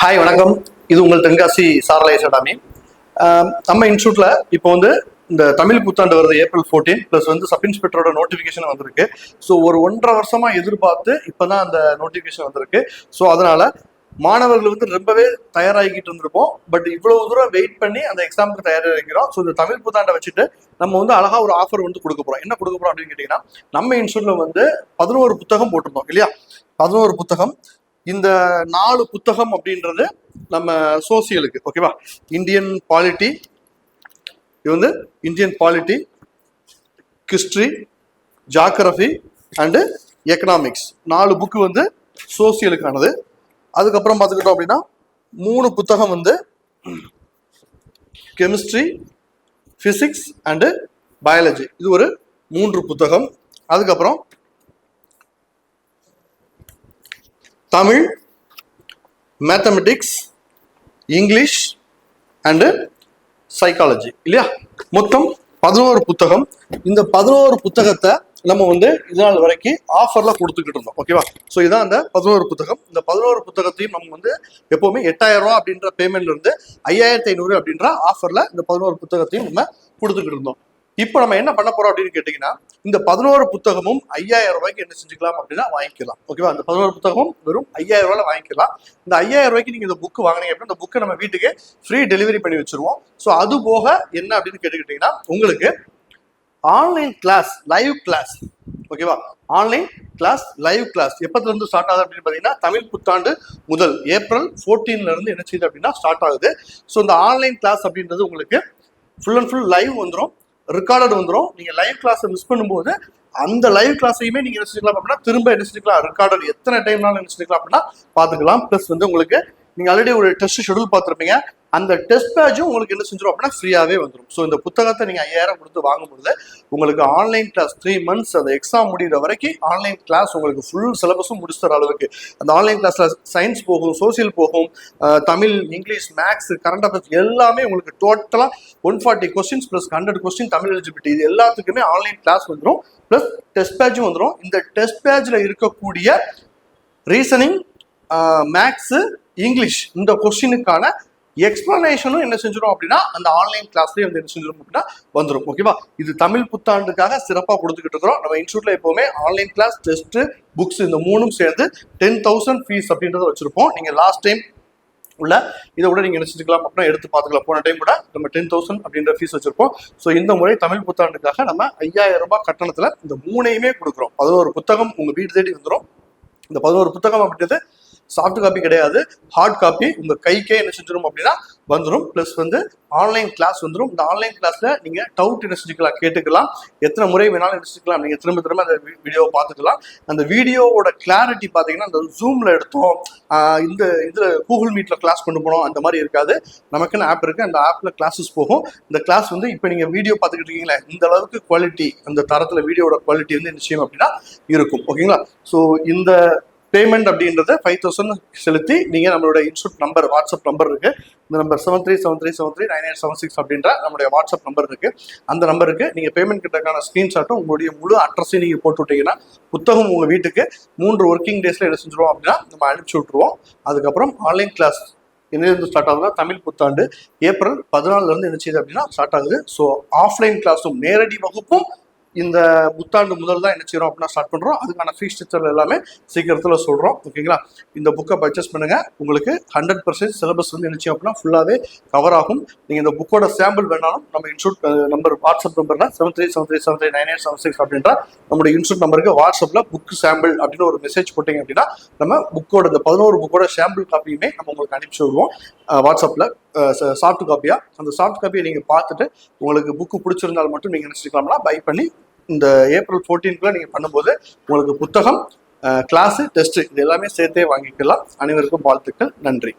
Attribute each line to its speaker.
Speaker 1: Hi வணக்கம். இது உங்கள் தென்காசி சாரலை அகாடமி நம்ம இன்ஸ்டியூட்ல இப்போ வந்து இந்த தமிழ் புத்தாண்டு வருது ஏப்ரல் 14 ப்ளஸ் வந்து சப் இன்ஸ்பெக்டரோட நோட்டிஃபிகேஷன் வந்திருக்கு. ஸோ ஒரு ஒன்றரை வருஷமா எதிர்பார்த்து இப்போதான் அந்த நோட்டிஃபிகேஷன் வந்திருக்கு. ஸோ அதனால மாணவர்கள் வந்து ரொம்பவே தயாராகிக்கிட்டு இருந்திருப்போம். பட் இவ்வளவு தூரம் வெயிட் பண்ணி அந்த எக்ஸாமுக்கு தயாராகிறோம். ஸோ இந்த தமிழ் புத்தாண்டை வச்சுட்டு நம்ம வந்து அழகா ஒரு ஆஃபர் வந்து கொடுக்க போறோம். என்ன கொடுக்க போறோம் அப்படின்னு கேட்டீங்கன்னா நம்ம இன்ஸ்டியூட்ல வந்து பதினோரு புத்தகம் போட்டிருந்தோம் இல்லையா? பதினோரு புத்தகம். இந்த நாலு புத்தகம் அப்படின்றது நம்ம சோசியலுக்கு ஓகேவா இந்தியன் பாலிட்டி இது வந்து Indian polity history geography and economics நாலு புக்கு வந்து சோசியலுக்கானது. அதுக்கப்புறம் பார்த்துக்கிட்டோம் அப்படின்னா மூணு புத்தகம் வந்து கெமிஸ்ட்ரி ஃபிசிக்ஸ் அண்டு பயாலஜி இது ஒரு மூன்று புத்தகம். அதுக்கப்புறம் Tamil mathematics English and psychology இல்லையா? மொத்தம் பதினோரு புத்தகம். இந்த பதினோரு புத்தகத்தை நம்ம வந்து இது நாள் வரைக்கும் ஆஃபர்ல கொடுத்துக்கிட்டு இருந்தோம். ஓகேவா ஸோ இதான் அந்த பதினோரு புத்தகம். இந்த பதினோரு புத்தகத்தையும் நம்ம வந்து எப்பவுமே எட்டாயிரம் ரூபா அப்படின்ற பேமெண்ட்ல இருந்து ஐயாயிரத்தி ஐநூறு அப்படின்ற ஆஃபர்ல இந்த பதினோரு புத்தகத்தையும் நம்ம கொடுத்துக்கிட்டு இருந்தோம். இப்போ நம்ம என்ன பண்ண போறோம் அப்படின்னு கேட்டீங்கன்னா இந்த பதினோரு புத்தகமும் ஐயாயிரம் ரூபாய்க்கு என்ன செஞ்சுக்கலாம் அப்படின்னா வாங்கிக்கலாம். ஓகேவா அந்த பதினோரு புத்தகமும் வெறும் ஐயாயிரம் ரூபாயில வாங்கிக்கலாம். இந்த ஐயாயிரம் ரூபாய்க்கு நீங்க இந்த புக் வாங்கினீங்க அப்படின்னா இந்த புக்கை நம்ம வீட்டுக்கு ஃப்ரீ டெலிவரி பண்ணி வச்சிருவோம். ஸோ அது போக என்ன அப்படின்னு கேட்டுக்கிட்டீங்கன்னா உங்களுக்கு ஆன்லைன் கிளாஸ் லைவ் கிளாஸ் ஓகேவா ஆன்லைன் கிளாஸ் லைவ் கிளாஸ் எப்பத்துல இருந்து ஸ்டார்ட் ஆகுது அப்படின்னு பார்த்தீங்கன்னா தமிழ் புத்தாண்டு முதல் ஏப்ரல் ஃபோர்டீன்ல இருந்து என்ன செய்யுது அப்படின்னா ஸ்டார்ட் ஆகுது. ஸோ இந்த ஆன்லைன் கிளாஸ் அப்படின்றது உங்களுக்கு ஃபுல் அண்ட் ஃபுல் லைவ் வந்துடும் ரெக்கார்டட் வந்துடும் நீங்கள் லைவ் கிளாஸை மிஸ் பண்ணும்போது அந்த லைவ் கிளாஸையுமே நீங்கள் என்ன செஞ்சுக்கலாம் அப்படின்னா திரும்ப என்ன செஞ்சுக்கலாம்? ரெக்கார்டட் எத்தனை டைம்னாலும் என்ன செஞ்சுக்கலாம் அப்படின்னா பார்த்துக்கலாம். ப்ளஸ் வந்து உங்களுக்கு நீங்க ஆல்ரெடி ஒரு டெஸ்ட் ஷெடியூல் பார்த்துருப்பீங்க. அந்த டெஸ்ட் பேட்சும் உங்களுக்கு என்ன செஞ்சிடும் அப்படின்னா ஃப்ரீயாவே வந்துடும் ஸோ இந்த புத்தகத்தை நீங்க ஐயாயிரம் கொடுத்து வாங்கும்போது உங்களுக்கு ஆன்லைன் கிளாஸ் த்ரீ மந்த்ஸ் அந்த எக்ஸாம் முடிகிற வரைக்கும் ஆன்லைன் கிளாஸ் உங்களுக்கு ஃபுல் சிலபஸும் முடிச்சு தர அளவுக்கு. அந்த ஆன்லைன் கிளாஸ்ல சயின்ஸ் போகும் சோசியல் போகும் Tamil English maths current affairs எல்லாமே உங்களுக்கு டோட்டலா one forty questions plus hundred question Tamil eligibility இது எல்லாத்துக்குமே ஆன்லைன் கிளாஸ் வந்துடும் ப்ளஸ் டெஸ்ட் பேட்சும் வந்துடும் இந்த டெஸ்ட் பேட்ச்ல இருக்கக்கூடிய ரீசனிங் மேக்ஸு இங்கிலீஷ் இந்த கொஸ்டினுக்கான எக்ஸ்பிளனேஷனும் என்ன செஞ்சிடும் அப்படின்னா அந்த ஆன்லைன் கிளாஸ்லயே வந்து என்ன செஞ்சிடும் அப்படின்னா வந்துடும் ஓகேவா இது தமிழ் புத்தாண்டுக்காக சிறப்பாக கொடுத்துக்கிட்டு இருக்கிறோம். நம்ம இன்ஸ்டியூட்ல எப்பவுமே ஆன்லைன் கிளாஸ் டெஸ்ட் புக்ஸ் இந்த மூணும் சேர்ந்து டென் தௌசண்ட் ஃபீஸ் அப்படின்றத வச்சிருப்போம். நீங்க லாஸ்ட் டைம் உள்ள இதை கூட நீங்க என்ன செஞ்சுக்கலாம் அப்படின்னா எடுத்து பார்த்துக்கலாம். போன டைம் கூட நம்ம டென் தௌசண்ட் அப்படின்ற ஃபீஸ் வச்சிருப்போம். ஸோ இந்த முறை தமிழ் புத்தாண்டுக்காக நம்ம ஐயாயிரம் ரூபாய் கட்டணத்துல இந்த மூணையுமே கொடுக்குறோம். பதினோரு புத்தகம் உங்க வீடு தேடி வந்துடும் இந்த பதினோரு புத்தகம் அப்படின்றது சாஃப்ட் காப்பி கிடையாது. ஹார்ட் காப்பி உங்க கைக்கே என்ன செஞ்சிடும் அப்படின்னா வந்துடும் ப்ளஸ் வந்து ஆன்லைன் கிளாஸ் வந்துடும் இந்த ஆன்லைன் கிளாஸ்ல நீங்க டவுட் என்ன செஞ்சுக்கலாம் கேட்டுக்கலாம். எத்தனை முறை வேணாலும் என்ன செஞ்சுக்கலாம். நீங்க திரும்ப திரும்ப அந்த வீடியோவை பார்த்துக்கலாம். அந்த வீடியோவோட கிளாரிட்டி பாத்தீங்கன்னா அந்த ஜூம்ல எடுத்தோம். இந்த இதுல கூகுள் மீட்ல கிளாஸ் கொண்டு போனோம். அந்த மாதிரி இருக்காது. நமக்குன்னு ஆப் இருக்கு. அந்த ஆப்ல கிளாஸஸ் போகும். இந்த கிளாஸ் வந்து இப்போ நீங்க வீடியோ பார்த்துக்கிட்டு இருக்கீங்களா இந்த அளவுக்கு குவாலிட்டி அந்த தரத்துல வீடியோட குவாலிட்டி வந்து நிச்சயம் அப்படின்னா இருக்கும். ஓகேங்களா ஸோ இந்த பேமெண்ட் அப்படின்றத ஃபைவ் தௌசண்ட் செலுத்தி நீங்கள் நம்மளோட இன்ஸ்டியூட் நம்பர் வாட்ஸ்அப் நம்பர் இருக்குது இந்த number seven three seven three seven three nine eight seven six அப்படின்ற நம்மளுடைய வாட்ஸ்அப் நம்பர் இருக்குது அந்த நம்பருக்கு நீங்கள் பேமெண்ட் கிட்டக்கான ஸ்க்ரீன்ஷாட்டும் உங்களுடைய முழு அட்ரஸையும் நீங்கள் போட்டு விட்டீங்கன்னா புத்தகம் உங்கள் வீட்டுக்கு மூன்று ஒர்க்கிங் டேஸில் என்ன செஞ்சிருவோம் அப்படின்னா நம்ம அனுப்பிச்சி விட்ருவோம் அதுக்கப்புறம் ஆன்லைன் கிளாஸ் என்னிலிருந்து ஸ்டார்ட் ஆகுதுன்னா தமிழ் புத்தாண்டு ஏப்ரல் பதினாலுலேருந்து என்ன செய்யுது அப்படின்னா ஸ்டார்ட் ஆகுது. ஸோ ஆஃப்லைன் கிளாஸும் நேரடி வகுப்பும் இந்த புத்தாண்டு முதல் தான் என்ன செய்யறோம் அப்படின்னா ஸ்டார்ட் பண்ணுறோம் அதுக்கான ஃபீஸ் ஸ்ட்ரக்சர் எல்லாமே சீக்கிரத்தில் சொல்கிறோம் ஓகேங்களா? இந்த புக்கை பர்ச்சேஸ் பண்ணுங்க. உங்களுக்கு ஹண்ட்ரட் பர்சன்ட் சிலபஸ் வந்து என்ன செய்யும் அப்படின்னா ஃபுல்லாகவே கவர் ஆகும். நீங்கள் இந்த புக்கோட சாம்பிள் வேணாலும் நம்ம இன்ஸ்டியூட் நம்பர் வாட்ஸ்அப் நம்பர்ல seven three seven three seven three nine eight seven six அப்படின்ற நம்மளுடைய இன்ஸ்டியூட் நம்பருக்கு வாட்ஸ்அப்பில் புக் சாம்பிள் அப்படின்னு ஒரு மெசேஜ் போட்டீங்க அப்படின்னா நம்ம புக்கோட இந்த பதினோரு புக்கோட சாம்பிள் காப்பியுமே நம்ம உங்களுக்கு அனுப்பிச்சி விடுவோம். வாட்ஸ்அப்பில் சாஃப்ட் காப்பியாக அந்த சாஃப்ட் காப்பியை நீங்கள் பார்த்துட்டு உங்களுக்கு புக்கு பிடிச்சிருந்தால் மட்டும் நீங்கள் நினச்சிக்கலாம்னா பை பண்ணி இந்த ஏப்ரல் 14 நீங்க பண்ணும்போது உங்களுக்கு புத்தகம் கிளாஸ் டெஸ்ட் இது எல்லாமே சேர்த்தே வாங்கிக்கலாம். அனைவருக்கும் வாழ்த்துக்கள். நன்றி.